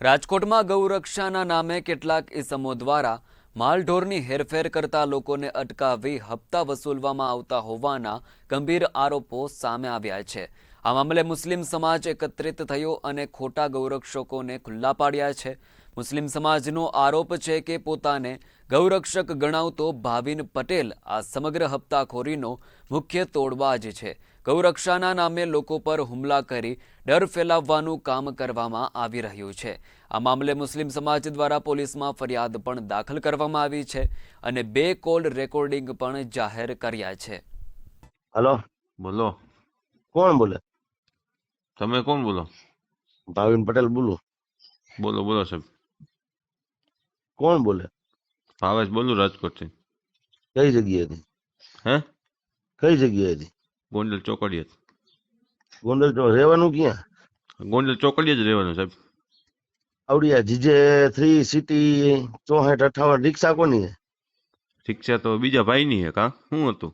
રાજકોટમાં ગૌરક્ષાના નામે કેટલાક ઇસમો દ્વારા માલઢોરની હેરફેર કરતા લોકોને અટકાવી હપ્તા વસૂલવામાં આવતા હોવાના ગંભીર આરોપો સામે આવ્યા છે. આ મામલે મુસ્લિમ સમાજ એકત્રિત થયો અને ખોટા ગૌરક્ષકોને ખુલ્લા પાડ્યા છે. મુસ્લિમ સમાજનો આરોપ છે કે પોતાને ગૌરક્ષક ગણાવતો ભાવિન પટેલ આ સમગ્ર હપ્તાખોરીનો મુખ્ય તોડબાજ છે. ગૌરક્ષાના નામે લોકો પર હુમલા કરી ડર ફેલાવવાનું કામ કરવામાં આવી રહ્યું છે. આ મામલે મુસ્લિમ સમાજ દ્વારા પોલીસમાં ફરિયાદ પણ દાખલ કરવામાં આવી છે અને બે કોલ રેકોર્ડિંગ પણ જાહેર કર્યા છે. હલો. બોલો. કોણ બોલે? તમે કોણ બોલો? ભાવિન પટેલ બોલો. બોલો બોલો સાહેબ. કોણ બોલે? ભાવેશ બોલું રાજકોટથી. કઈ જગ્યાએથી? હે? કઈ જગ્યાએથી? ગોંડલ ચોકડીએ ગોંડલ તો રહેવાનું ક્યાં? ગોંડલ ચોકડીએ જ રહેવાનું સાહેબ. આવડિયા જીજે થ્રી સિટી ચોસઠ અઠાવન રિક્ષા કોની છે? રિક્ષા તો બીજા ભાઈની હે કા? શું હતું?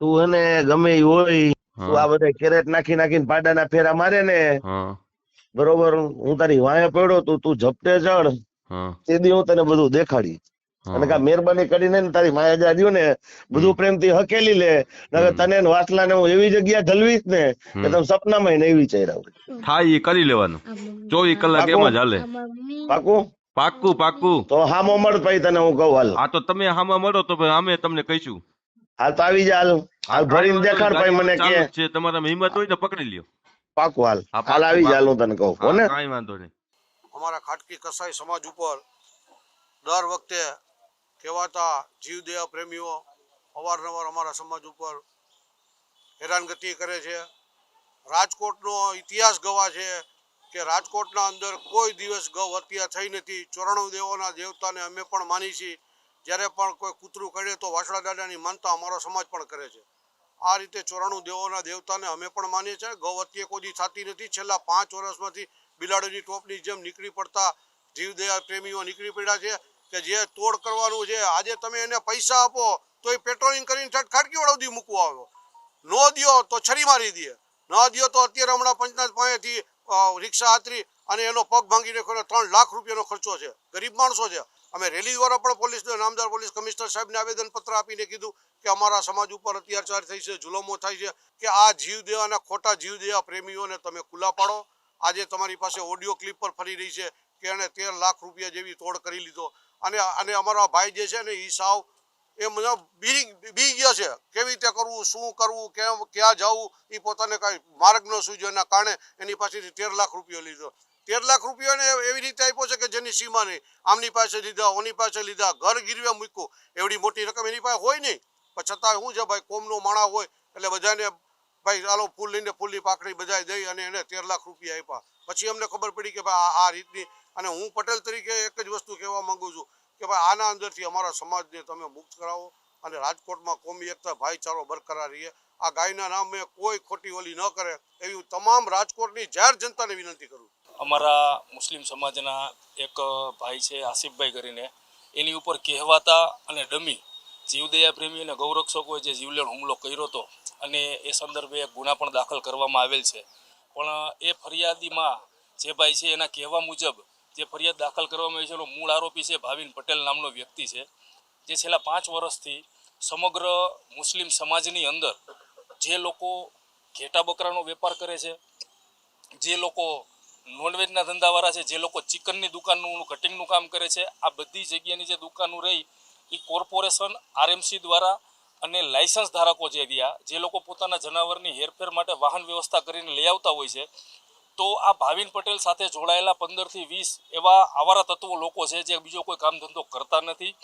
તું એને ગમે ઈ હોય તું આ બધા કેરેટ નાખી નાખીને પાડાના ફેરા મારે ને બરોબર હું તારી વાંહે પડ્યો તું તું ઝપટે ચડ હા. તે દી હું તને બધું દેખાડી. અને કા મહેરબાની કરીને તારી માયા જાડ્યું ને બધું પ્રેમથી હકેલી લે. નકર. તને ને વાસલાને હું એવી જગ્યા ઢલવીશ ને કે તમે સપનામાં નહીં વિચાર્યા હા એ કરી લેવાનું. ચોવીસ કલાક એમાં જ હાલે. પાકું? પાકું પાકું. તો હામો મળ પછી તને હું કહું હાલ. હા તો તમે હામો મળો તો અમે તમને કહીશું. હાલ તો આવી જા હાલ. હાલ ભરીને દેખાડ ભાઈ મને કે. તમારા છે. હિંમત હોય તો પકડી લ્યો. પાકું હાલ. હાલ આવી જા હું તને કહું. કોને કાંઈ વાંધો નહીં. અમારા ખાટકી કસાઈ સમાજ ઉપર દર વખતે કહેવાતા જીવદયા પ્રેમીઓ અવારનવાર અમારા સમાજ ઉપર હેરાનગતિ કરે છે. રાજકોટનો ઇતિહાસ ગવા છે કે રાજકોટના અંદર કોઈ દિવસ ગૌ હત્યા થઈ નથી. ચોરાણું દેવોના દેવતાને અમે પણ માની છીએ. જ્યારે પણ કોઈ કૂતરું કરે તો વાસણા દાદાની માનતા અમારો સમાજ પણ કરે છે. આ રીતે ચોરાણું દેવોના દેવતાને અમે પણ માનીએ છીએ. ગૌ હત્યા કોઈ થતી નથી. છેલ્લા પાંચ વર્ષમાંથી બિલાડીની ટોપની જેમ નીકળી પડતા જીવદયા પ્રેમીઓ નીકળી પડ્યા છે. કે જે તોડ કરવાનું છે, આજે તમે એને પૈસા આપો તો એ પેટ્રોલિંગ કરીને ઠેઠ ખાડકી વડોદી મૂકવા આવ્યો. ન દો તો છરી મારી દે. ન દો તો અત્યારે હમણાં પંચનાથ પાસેથી રિક્ષા હાતરી અને એનો પગ ભાંગી નાખ્યો ત્રણ લાખ રૂપિયાનો ખર્ચો છે. ગરીબ માણસો છે. અમે રેલી દ્વારા પણ પોલીસને, નામદાર પોલીસ કમિશનર સાહેબને આવેદનપત્ર આપીને કીધું કે અમારા સમાજ ઉપર અત્યાચાર થઈ છે, જુલમો થાય છે, કે આ જીવ દેવાના ખોટા જીવ દેવા પ્રેમીઓને તમે ખુલ્લા પાડો. આજે તમારી પાસે ઓડિયો ક્લિપ પર ફરી રહી છે કે એણે તેર લાખ રૂપિયા જેવી તોડ કરી લીધો. અને અને અમારા ભાઈ જે છે ને એ સાવ એ મને બી બી ગયા છે. કેવી રીતે કરવું, શું કરવું, કેમ, ક્યાં જવું એ પોતાને કાંઈ માર્ગ ન સૂજ્યો. એના કારણે એની પાસેથી તેર લાખ રૂપિયો લીધો. તેર લાખ રૂપિયાને એવી રીતે આપ્યો છે કે જેની સીમા નહીં. આમની પાસે લીધા, ઓની પાસે લીધા, ઘર ગીરવે મૂક્યું. એવડી મોટી રકમ એની પાસે હોય નહીં. પણ છતાં શું છે ભાઈ, કોમનો માણા હોય, એટલે બધાને ભાઈ, ચાલો ફૂલ લઈને ફૂલની પાકડી બજાવી દઈ અને એને તેર લાખ રૂપિયા આપ્યા. પછી અમને ખબર પડી કે, ભાઈ, આ રીતની. અને હું પટેલ તરીકે એક જ વસ્તુ કહેવા માંગુ છું કે, ભાઈ, આના અંદરથી અમારા સમાજને તમે મુક્ત કરાવો અને રાજકોટમાં કોમી એકતા ભાઈચારો બરકરાર રહીએ આ ગાયના નામે કોઈ ખોટી ઓલી ન કરે. એવી તમામ રાજકોટની જાહેર જનતાને વિનંતી કરું અમારા મુસ્લિમ સમાજના એક ભાઈ છે, આસિફભાઈ કરીને. એની ઉપર કહેવાતા અને ડમી જીવદયા પ્રેમી અને ગૌરક્ષકોએ જે જીવલેણ હુમલો કર્યો હતો અને એ સંદર્ભે ગુના પણ દાખલ કરવામાં આવેલ છે. પણ, એ ફરિયાદીમાં જે ભાઈ છે, એના કહેવા મુજબ જે ફરિયાદ દાખલ કરવામાં આવી છે, એનો મૂળ આરોપી છે ભાવિન પટેલ નામનો વ્યક્તિ છે, જે છેલ્લા પાંચ વર્ષથી સમગ્ર મુસ્લિમ સમાજની અંદર જે લોકો ઘેટા બકરાનો વેપાર કરે છે, જે લોકો નોનવેજના ધંધાવાળા છે, જે લોકો ચિકનની દુકાનનું કટિંગનું કામ કરે છે, આ બધી જગ્યાની જે દુકાનો રહી, એ કોર્પોરેશન, આરએમસી દ્વારા અને લાયસન્સ ધારકો જે રહ્યા, જે લોકો પોતાના જનાવરની હેરફેર માટે વાહન વ્યવસ્થા કરીને લઈ આવતા હોય છે, તો આ ભાવિન પટેલ સાથે જોડાયેલા પંદરથી વીસ એવા આવારા તત્વો લોકો છે જે બીજો કોઈ કામ ધંધો કરતા નથી.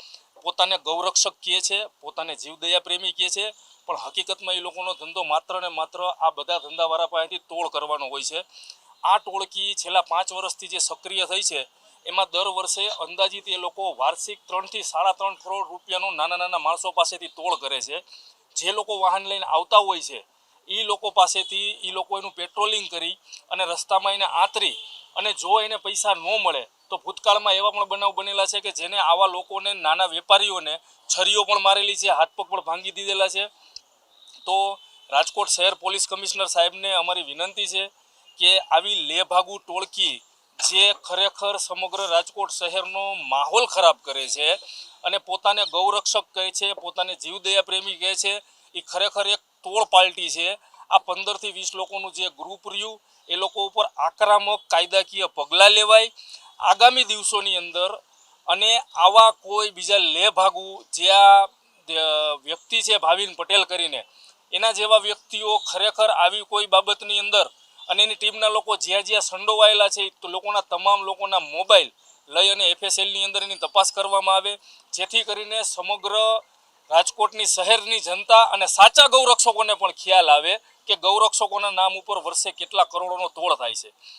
પોતાને ગૌરક્ષક કહે છે, પોતાને જીવદયા પ્રેમી કહે છે, પણ હકીકતમાં એ લોકોનો ધંધો માત્ર ને માત્ર આ બધા ધંધાવાળા પાસેથી તોડ કરવાનો હોય છે. આ ટોળકી છેલ્લા પાંચ વર્ષથી જે સક્રિય થઈ છે એમાં દર વર્ષે અંદાજિત એ લોકો વાર્ષિક ત્રણથી સાડા ત્રણ કરોડ રૂપિયાનો નાના નાના માણસો પાસેથી તોડ કરે છે. જે લોકો વાહન લઈને આવતા હોય છે એ લોકો પાસેથી એ લોકો એનું પેટ્રોલિંગ કરી અને રસ્તામાં એને આતરી અને જો એને પૈસા ન મળે, તો ભૂતકાળમાં એવા પણ બનાવ બનેલા છે કે જેને આવા લોકોને, નાના વેપારીઓને છરીઓ પણ મારેલી છે, હાથ પગ પણ ભાંગી દીધેલા છે. તો રાજકોટ શહેર પોલીસ કમિશનર સાહેબને અમારી વિનંતી છે કે આવી લેભાગુ ટોળકી જે ખરેખર સમગ્ર રાજકોટ શહેરનો માહોલ ખરાબ કરે છે અને પોતાને ગૌરક્ષક કહે છે, પોતાને જીવદયા પ્રેમી કહે છે, એ ખરેખર એક તોડ પાર્ટી છે. આ પંદરથી વીસ લોકોનું જે ગ્રુપ રહ્યું, એ લોકો ઉપર આક્રમક, કાયદાકીય પગલાં લેવાય. આગામી દિવસોની અંદર અને આવા કોઈ બીજા લે ભાગુ જે આ વ્યક્તિ છે ભાવિન પટેલ કરીને, એના જેવા વ્યક્તિઓ ખરેખર આવી કોઈ બાબતની અંદર અને એની ટીમના લોકો જ્યાં જ્યાં સંડોવાયેલા છે, તો લોકોના તમામ લોકોના મોબાઈલ લઈ અને એફએસએલની અંદર એની તપાસ કરવામાં આવે. જેથી કરીને સમગ્ર રાજકોટની શહેરની જનતા અને સાચા ગૌરક્ષકોને પણ ખ્યાલ આવે કે ગૌરક્ષકોના નામ ઉપર વર્ષે કેટલા કરોડોનો તોડ થાય છે.